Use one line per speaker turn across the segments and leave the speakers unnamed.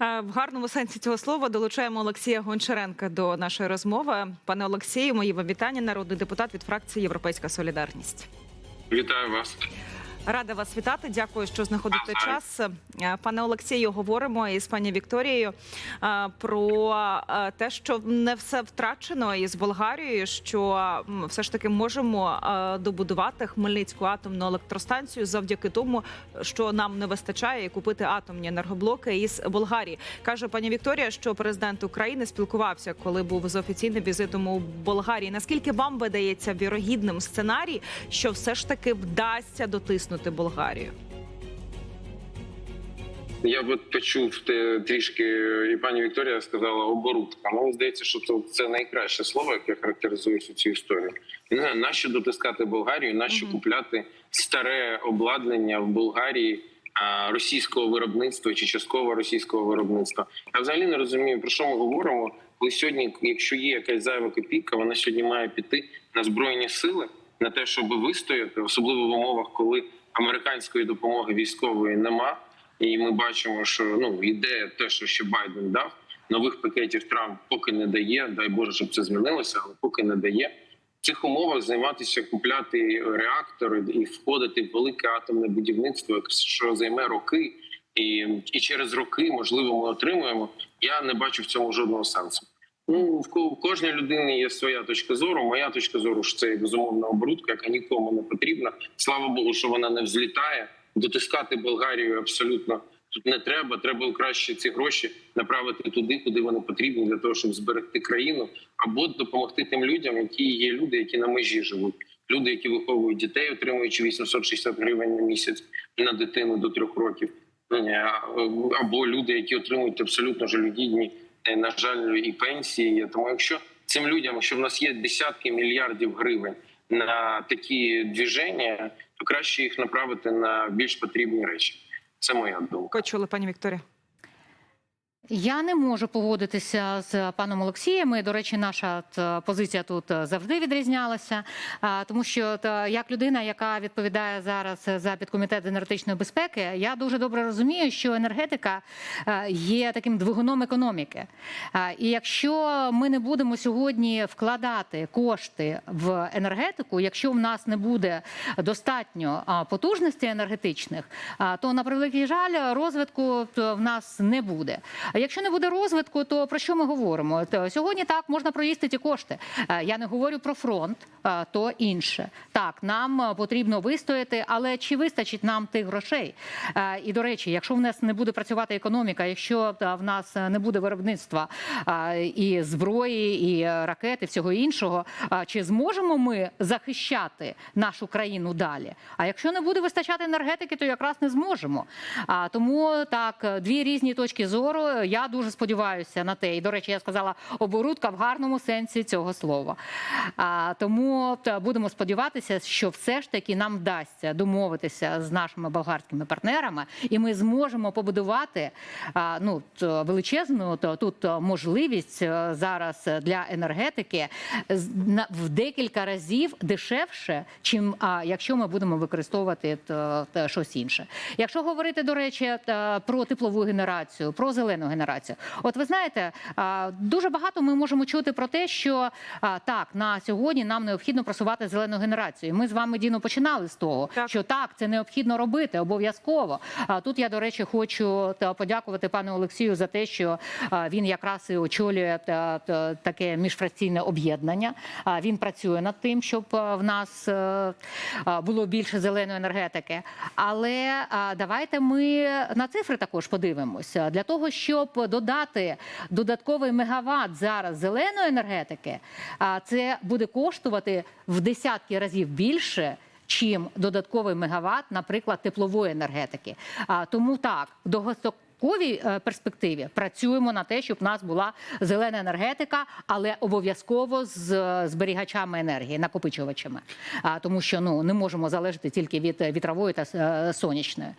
В гарному сенсі цього слова долучаємо Олексія Гончаренка до нашої розмови. Пане Олексію, мої вам вітання, народний депутат від фракції Європейська Солідарність.
Вітаю вас.
Рада вас вітати. Дякую, що знаходите час. Е, Пане Олексію, говоримо із пані Вікторією е, про е, те, що не все втрачено із Болгарією, що все ж таки можемо добудувати Хмельницьку атомну електростанцію завдяки тому, що нам не вистачає купити атомні енергоблоки із Болгарії. каже пані Вікторія, що президент України спілкувався, коли був з офіційним візитом у Болгарії. Наскільки вам видається вірогідним сценарій, що все ж таки вдасться дотиснути Болгарію?
Я от почув те, трішки, і пані Вікторія сказала оборудка. Мені здається, що це, це найкраще слово, яке характеризує всю цю історію. Не знаю, нащо дотискати Болгарію, нащо
Мгм.
купляти старе обладнання в Болгарії а, російського виробництва чи частково російського виробництва. Я взагалі не розумію, про що ми говоримо. Коли сьогодні, якщо є якась зайва копійка, вона сьогодні має піти на збройні сили, на те, щоб вистояти, особливо в умовах, коли американської допомоги військової нема. І ми бачимо, що ну іде те, що ще Байден дав. Нових пакетів Трамп поки не дає. Дай Боже, щоб це змінилося, але поки не дає. В цих умовах займатися купляти реактори і входити в велике атомне будівництво, що займе роки, і, і через роки можливо ми отримуємо. Я не бачу в цьому жодного сенсу. Ну в ко- в кожній людини є своя точка зору. Моя точка зору що це безумовна оборудка, яка нікому не потрібна. Слава Богу, що вона не взлітає. Дотискати Болгарію абсолютно тут не треба. Треба краще ці гроші направити туди, куди вони потрібні, для того, щоб зберегти країну, або допомогти тим людям, які є люди, які на межі живуть. Люди, які виховують дітей, отримуючи 860 гривень на місяць на дитину до трьох років, або люди, які отримують абсолютно жалюгідні, на жаль, і пенсії. Тому, якщо цим людям, що в нас є десятки мільярдів гривень на такі движення, то краще їх направити на більш потрібні речі. Це моя думка.
Почули, пані Вікторія.
Я не можу погодитися з паном Олексієм. До речі, наша позиція тут завжди відрізнялася, тому що як людина, яка відповідає зараз за підкомітет енергетичної безпеки, я дуже добре розумію, що енергетика е, є таким двигуном економіки. І якщо ми не будемо сьогодні вкладати кошти в енергетику, якщо в нас не буде достатньо потужностей енергетичних, то на превеликий жаль розвитку в нас не буде. Якщо не буде розвитку, то про що ми говоримо? Сьогодні так можна проїсти ті кошти. Е, Я не говорю про фронт, е, то інше. Так, нам е, потрібно вистояти, але чи вистачить нам тих грошей? І до речі, якщо в нас не буде працювати економіка, якщо в нас не буде виробництва і зброї, і ракет, і всього іншого, чи зможемо ми захищати нашу країну далі? А якщо не буде вистачати енергетики, то якраз не зможемо. Тому так, дві різні точки зору. Я дуже сподіваюся на те. І до речі, я сказала оборудка в гарному сенсі цього слова. А, тому будемо сподіватися, що все ж таки нам вдасться домовитися з нашими болгарськими партнерами, і ми зможемо побудувати ну величезну то тут можливість е, зараз для енергетики в декілька разів дешевше, чим якщо ми будемо використовувати т- т- щось інше. Якщо говорити до речі про теплову генерацію, про зелену генерацію, от ви знаєте, дуже багато ми можемо чути про те, що так на сьогодні нам необхідно просувати зелену генерацію. Ми з вами дійно починали з того,
Так.
що так це необхідно робити обов'язково. А тут я до речі хочу подякувати пану Олексію за те, що він якраз і очолює та, та, таке міжфракційне об'єднання. Він працює над тим, щоб в нас е, було більше зеленої енергетики. Але давайте ми на цифри також подивимося для того, щоб додати додатковий мегаватт зараз зеленої енергетики. Це буде коштувати в десятки разів більше. Чим додатковий мегаватт, наприклад, теплової енергетики. А тому так, в довгостроковій е, перспективі працюємо на те, щоб в нас була зелена енергетика, але обов'язково з е, зберігачами енергії, накопичувачами. А тому, що ну не можемо залежати тільки від е, вітрової та сонячної.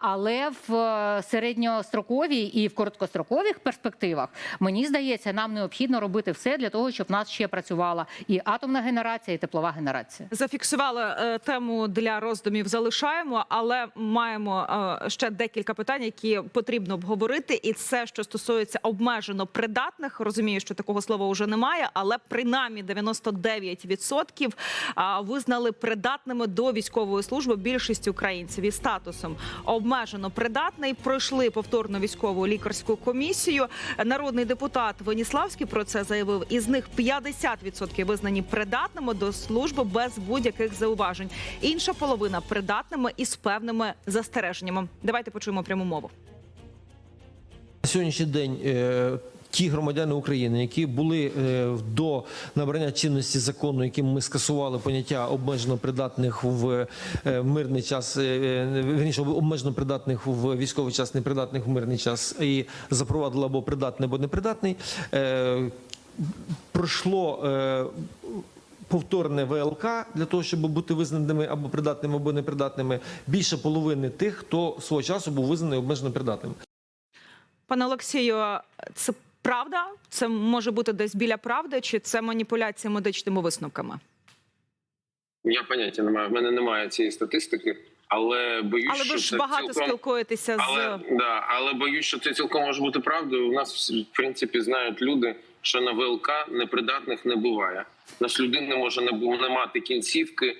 Але в середньостроковій і в короткострокових перспективах мені здається, нам необхідно робити все для того, щоб в нас ще працювала і атомна генерація, і теплова генерація.
Зафіксували е, тему для роздумів. Залишаємо, але маємо ще декілька питань, які потрібно. Потрібно обговорити, і це, що стосується обмежено придатних. Розумію, що такого слова вже немає, але принаймні 99% а, визнали придатними до військової служби більшість українців із статусом обмежено придатний. Пройшли повторну військову лікарську комісію. Народний депутат Веніславський про це заявив. Із них 50% визнані придатними до служби без будь-яких зауважень. Інша половина придатними із певними застереженнями. Давайте почуємо пряму мову.
На сьогоднішній день е, ті громадяни України, які були е, до набрання чинності закону, яким ми скасували поняття обмежено придатних в е, мирний час, е, е, обмежено придатних в військовий час, непридатних в мирний час, і запровадили або придатний, або непридатний. Пройшло повторне ВЛК для того, щоб бути визнаними або придатними, або непридатними. Більше половини тих, хто свого часу був визнаний обмежено придатним.
Пане Олексію, це правда? Це може бути десь біля правди, чи це маніпуляція медичними висновками?
Я поняття не маю. В мене немає цієї статистики, але боюсь,
Але
що
ви ж багато
цілком...
спілкуєтеся
Але
з
да, але боюсь, що це цілком може бути правдою. У нас в принципі знають люди, що на ВЛК непридатних не буває. У нас людини може не не мати кінцівки,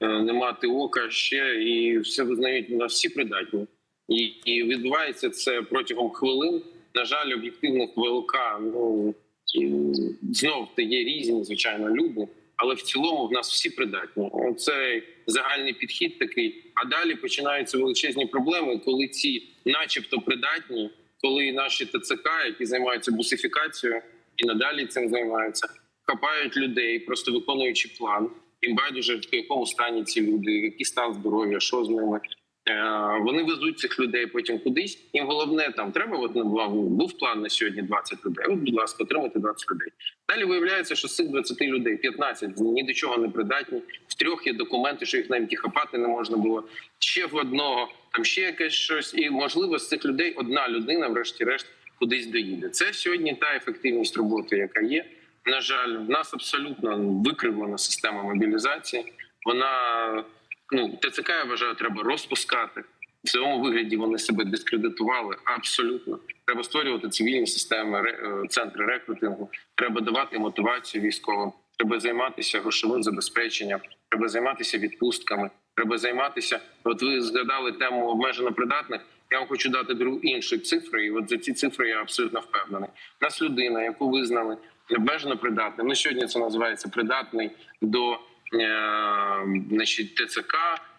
е, не мати ока ще, і все визнають. У нас всі придатні, і, відбувається це протягом хвилин. На жаль, об'єктивних ВЛК ну знов то є різні, звичайно, люди. Але в цілому в нас всі придатні. Це загальний підхід такий. А далі починаються величезні проблеми, коли ці, начебто, придатні, коли наші ТЦК, які займаються бусифікацією і надалі цим займаються, хапають людей, просто виконуючи план. Їм байдуже в якому стані ці люди, який стан здоров'я, що з ними. Е, Вони везуть цих людей потім кудись. Їм головне там треба. От був, був план на сьогодні 20 людей. От, будь ласка, отримайте 20 людей. Далі виявляється, що з цих 20 людей 15 ні до чого не придатні. В трьох є документи, що їх навіть хапати не можна було. Ще в одного там ще якесь щось, і можливо з цих людей одна людина, врешті-решт, кудись доїде. Це сьогодні та ефективність роботи, яка є. На жаль, в нас абсолютно викривлена система мобілізації. Вона ну ТЦК я вважаю, треба розпускати. В цьому вигляді вони себе дискредитували абсолютно. Треба створювати цивільні системи, е, центри рекрутингу. Треба давати мотивацію військовим. Треба займатися грошовим забезпеченням. Треба займатися відпустками. Треба займатися. От ви згадали тему обмежено придатних. Я вам хочу дати другу інші цифри. І от за ці цифри я абсолютно впевнений. У нас людина, яку визнали обмежено придатним. Ну сьогодні це називається придатний до значить, ТЦК,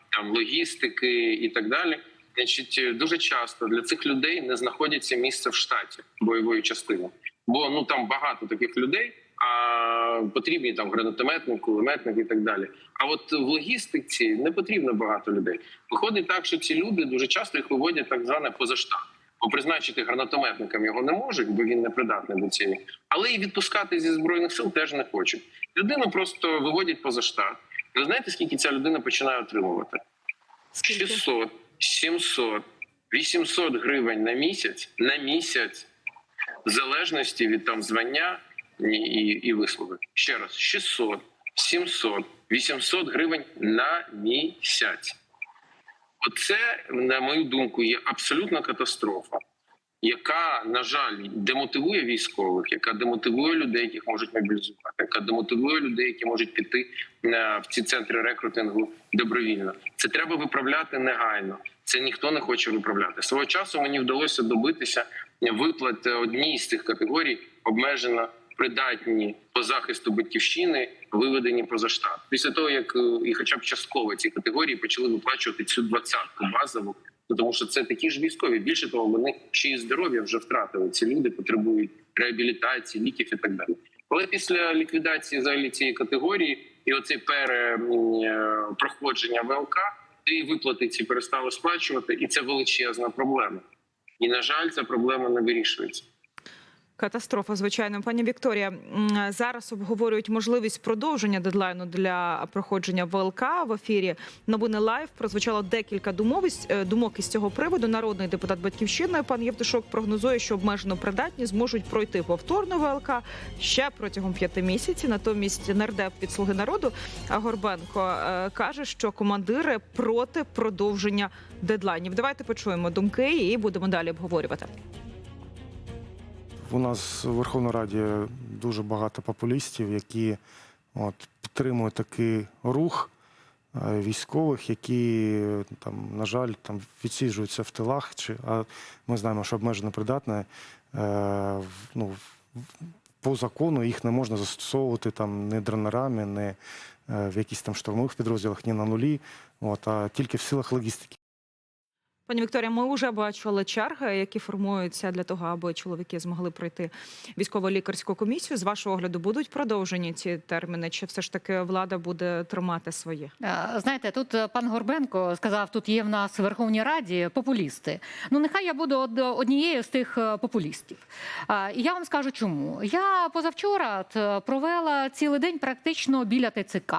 там логістики і так далі. Значить, дуже часто для цих людей не знаходяться місце в штаті бойової частини, бо ну там багато таких людей. А потрібні там гранатометник, кулеметник і так далі. А от в логістиці не потрібно багато людей. Виходить так, що ці люди дуже часто їх виводять так зване поза штат. Бо призначити гранатометникам його не можуть, бо він не придатний до цієї. Але і відпускати зі збройних сил теж не хочуть. Людину просто виводять поза штат. І ви знаєте, скільки ця людина починає отримувати? 600, 700, 800 гривень на місяць на місяць, в залежності від там звання і, і, і вислуги. Ще раз, 600, 700, 800 гривень на місяць. Оце, на мою думку, є абсолютна катастрофа, яка, на жаль, демотивує військових, яка демотивує людей, яких можуть мобілізувати, яка демотивує людей, які можуть піти е, в ці центри рекрутингу добровільно. Це треба виправляти негайно. Це ніхто не хоче виправляти. Свого часу мені вдалося добитися виплат одній з цих категорій обмежено придатні по захисту батьківщини, виведені поза штат. Після того як е, і, хоча б частково ці категорії почали виплачувати цю двадцятку базову. Тому що це такі ж військові. Більше того, вони ще й здоров'я вже втратили. Ці люди потребують реабілітації, ліків і так далі. Але після ліквідації взагалі цієї категорії і оцей перепроходження ВЛК, і виплати ці перестали сплачувати, і це величезна проблема. І на жаль, ця проблема не вирішується.
Катастрофа, звичайно, пані Вікторія. Зараз обговорюють можливість продовження дедлайну для проходження ВЛК в ефірі. Новини лайв прозвучало декілька е, думок із цього приводу. Народний депутат батьківщини пан Євтушок прогнозує, що обмежено придатні зможуть пройти повторно ВЛК ще протягом п'яти місяців. Натомість нардеп від слуги народу Горбенко е, каже, що командири проти продовження дедлайнів. Давайте почуємо думки і будемо далі обговорювати.
У нас в Верховній Раді дуже багато популістів, які от, підтримують такий рух е, військових, які там, на жаль, там відсіджуються в тилах. Чи, а ми знаємо, що обмежено придатне. Е, ну, по закону їх не можна застосовувати там не дронерами, не е, в якісь там штурмових підрозділах, ні на нулі, от, а тільки в силах логістики.
Пані Вікторія, ми вже бачили черги, які формуються для того, аби чоловіки змогли пройти військово-лікарську комісію. З вашого огляду будуть продовжені ці терміни, чи все ж таки влада буде тримати своє?
Е, Знаєте, тут е, пан Горбенко сказав, тут є в нас в Верховній Раді популісти. Ну, нехай я буду од- однією з тих е, популістів. І я вам скажу чому. Я позавчора провела цілий день практично біля ТЦК.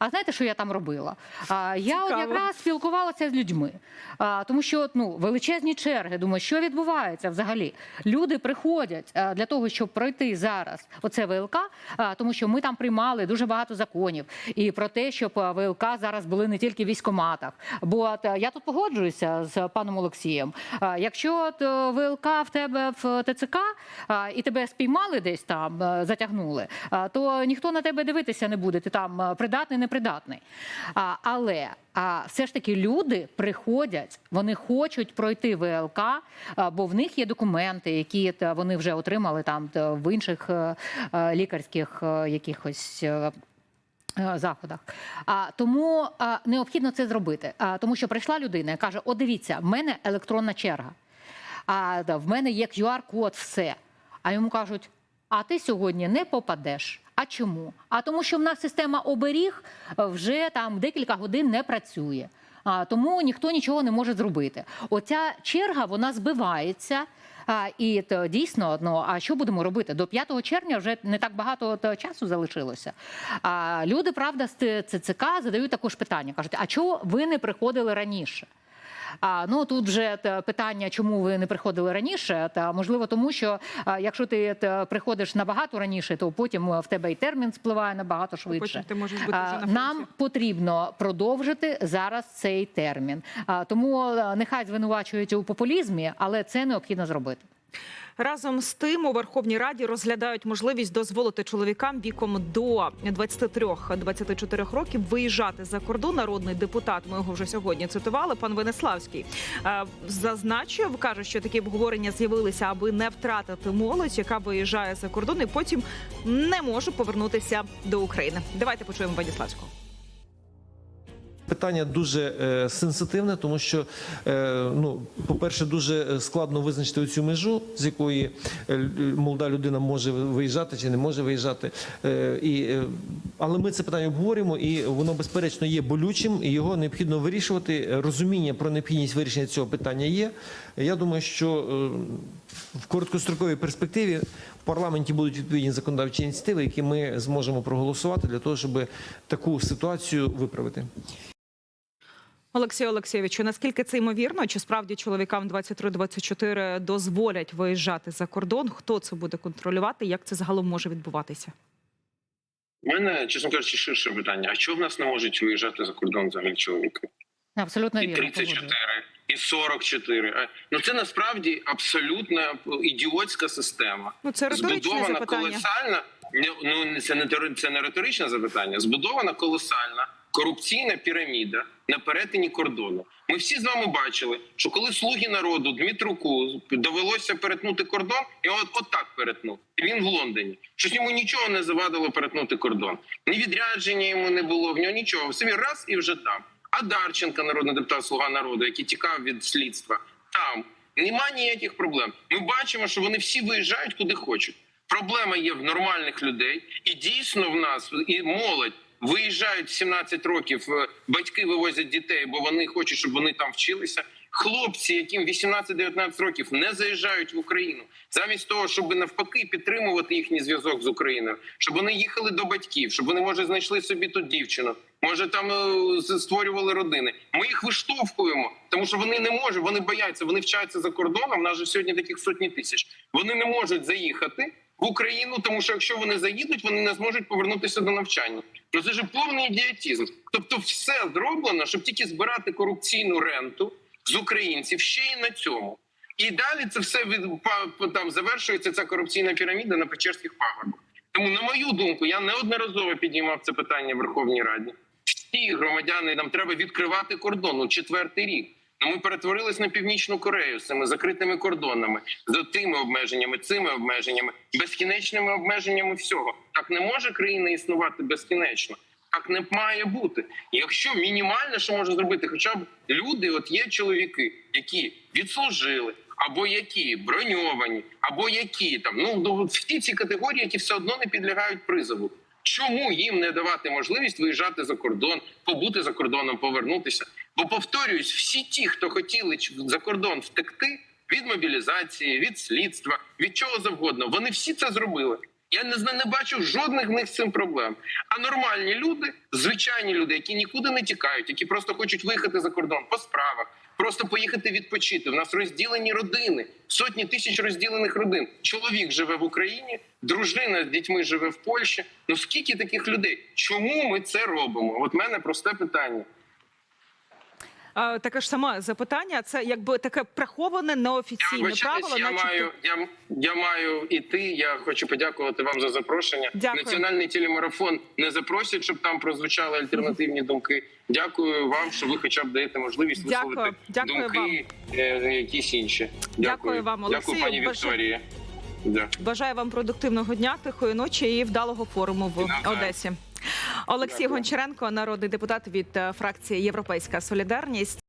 А знаєте, що я там робила? А, Я от якраз спілкувалася з людьми, а, тому що от, ну, величезні черги. Думаю, що відбувається взагалі? Люди приходять а, для того, щоб пройти зараз оце ВЛК, а, тому що ми там приймали дуже багато законів і про те, щоб ВЛК зараз були не тільки в військоматах. Бо от, я тут погоджуюся з паном Олексієм. А, Якщо от, ВЛК в тебе в ТЦК а, і тебе спіймали десь там, е, затягнули, а, то ніхто на тебе дивитися не буде. Ти там е, придатний, непридатний. А, Але а, все ж таки люди приходять, вони хочуть пройти ВЛК, бо в них є документи, які вони вже отримали там та, в інших е, е, лікарських е, якихось. Заходах, а тому а, необхідно це зробити. А, тому що прийшла людина і каже: О, дивіться, в мене електронна черга, а в мене є QR-код, все. А йому кажуть: а ти сьогодні не попадеш. А чому? А тому, що в нас система оберіг е, вже там декілька годин не працює. А, тому ніхто нічого не може зробити. Оця черга вона збивається. А, і то, дійсно, ну а що будемо робити? До 5 червня вже не так багато от, часу залишилося. А люди, правда, з ЦЦК задають також питання. кажуть: а чого ви не приходили раніше? А ну тут вже питання, чому ви не приходили раніше? Та можливо, тому що а, якщо ти приходиш набагато раніше, то потім е, в тебе і термін спливає набагато швидше.
Потім ти можеш бути вже на
Нам потрібно продовжити зараз цей термін. А, Тому е, нехай звинувачують у популізмі, але це необхідно зробити.
Разом з тим у Верховній Раді розглядають можливість дозволити чоловікам віком до 23-24 років виїжджати за кордон. Народний депутат, ми його вже сьогодні цитували. Пан Венеславський е, зазначив, каже, що такі обговорення з'явилися, аби не втратити молодь, яка виїжджає за кордон і потім не може повернутися до України. Давайте почуємо Венеславського.
Питання дуже е, сенситивне, тому що, е, ну, по-перше, дуже складно визначити цю межу, з якої е, молода людина може виїжджати чи не може виїжджати. Е, і, е, але ми це питання обговорюємо, і воно безперечно є болючим, і його необхідно вирішувати. Розуміння про необхідність вирішення цього питання є. Я думаю, що е, в короткостроковій перспективі в парламенті будуть відповідні законодавчі ініціативи, які ми зможемо проголосувати для того, щоб таку ситуацію виправити.
Олексію Олексійовичу, наскільки це ймовірно? Чи справді чоловікам 23-24 дозволять виїжджати за кордон? Хто це буде контролювати? Як це загалом може відбуватися?
У мене, чесно кажучи, ширше питання: а чого в нас не можуть виїжджати за кордон взагалі чоловіки?
Абсолютно
І
вірно.
34,
погоджуюсь.
і 44. Е, Ну це насправді абсолютно ідіотська система.
Ну це
збудована
запитання.
колосальна. Ну це не це не риторичне запитання. Збудована колосальна корупційна піраміда на перетині кордону. Ми всі з вами бачили, що коли слуги народу Дмитруку довелося перетнути кордон, і от, от так перетнув. Він в Лондоні. Щось йому нічого не завадило перетнути кордон. Ні відрядження йому не було, в нього нічого. Собі раз і вже там. А Дарченка, народний депутат Слуга народу, який тікав від слідства, там нема ніяких проблем. Ми бачимо, що вони всі виїжджають куди хочуть. Проблема є в нормальних людей, і дійсно в нас і молодь виїжджають в 17 років. е, Батьки вивозять дітей, бо вони хочуть, щоб вони там вчилися. хлопці, яким 18-19 років, не заїжджають в Україну, замість того, щоб навпаки підтримувати їхній зв'язок з Україною, щоб вони їхали до батьків, щоб вони може знайшли собі тут дівчину, може там е, створювали родини. Ми їх виштовхуємо, тому що вони не можуть, вони бояться, вони вчаться за кордоном. Нас же сьогодні таких сотні тисяч. Вони не можуть заїхати в Україну, тому що якщо вони заїдуть, вони не зможуть повернутися до навчання. Ну це ж повний ідіотизм. Тобто, все зроблено, щоб тільки збирати корупційну ренту з українців ще й на цьому. І далі це все від там завершується ця корупційна піраміда на Печерських пагорбах. Тому, на мою думку, я неодноразово піднімав це питання в Верховній Раді. Всі громадяни нам треба відкривати кордон у четвертий рік. Ми перетворились на північну Корею з цими закритими кордонами, з тими обмеженнями, цими обмеженнями, безкінечними обмеженнями всього. Так не може країна існувати безкінечно. Так не має бути. Якщо мінімальне, що можна зробити, хоча б люди, от є чоловіки, які відслужили, або які броньовані, або які там ну ну, всі ці категорії, які все одно не підлягають призову. Чому їм не давати можливість виїжджати за кордон, побути за кордоном, повернутися? Бо повторююсь, всі ті, хто хотіли за кордон втекти від мобілізації, від слідства, від чого завгодно, вони всі це зробили. Я не не бачу жодних в них з цим проблем. А нормальні люди, звичайні люди, які нікуди не тікають, які просто хочуть виїхати за кордон по справах, просто поїхати відпочити. У нас розділені родини, сотні тисяч розділених родин. Чоловік живе в Україні, дружина з дітьми живе в Польщі. Ну скільки таких людей? Чому ми це робимо? От мене просте питання.
Е, Таке ж саме запитання. Це якби таке приховане неофіційне
вибачаюсь,
правило.
я
начебто-
маю я, я маю іти. Я хочу подякувати вам за запрошення.
Дякую.
Національний телемарафон не запросять, щоб там прозвучали альтернативні думки. Дякую вам, що ви хоча б даєте можливість
Дякую.
висловити
Дякую
думки е, якісь інші.
Дякую вам,
Дякую,
Олексію.
пані Вікторія. Да.
Бажаю вам продуктивного дня, тихої ночі і вдалого форуму в
Дякую.
Одесі. Олексій Гончаренко, народний депутат від е, фракції Європейська Солідарність.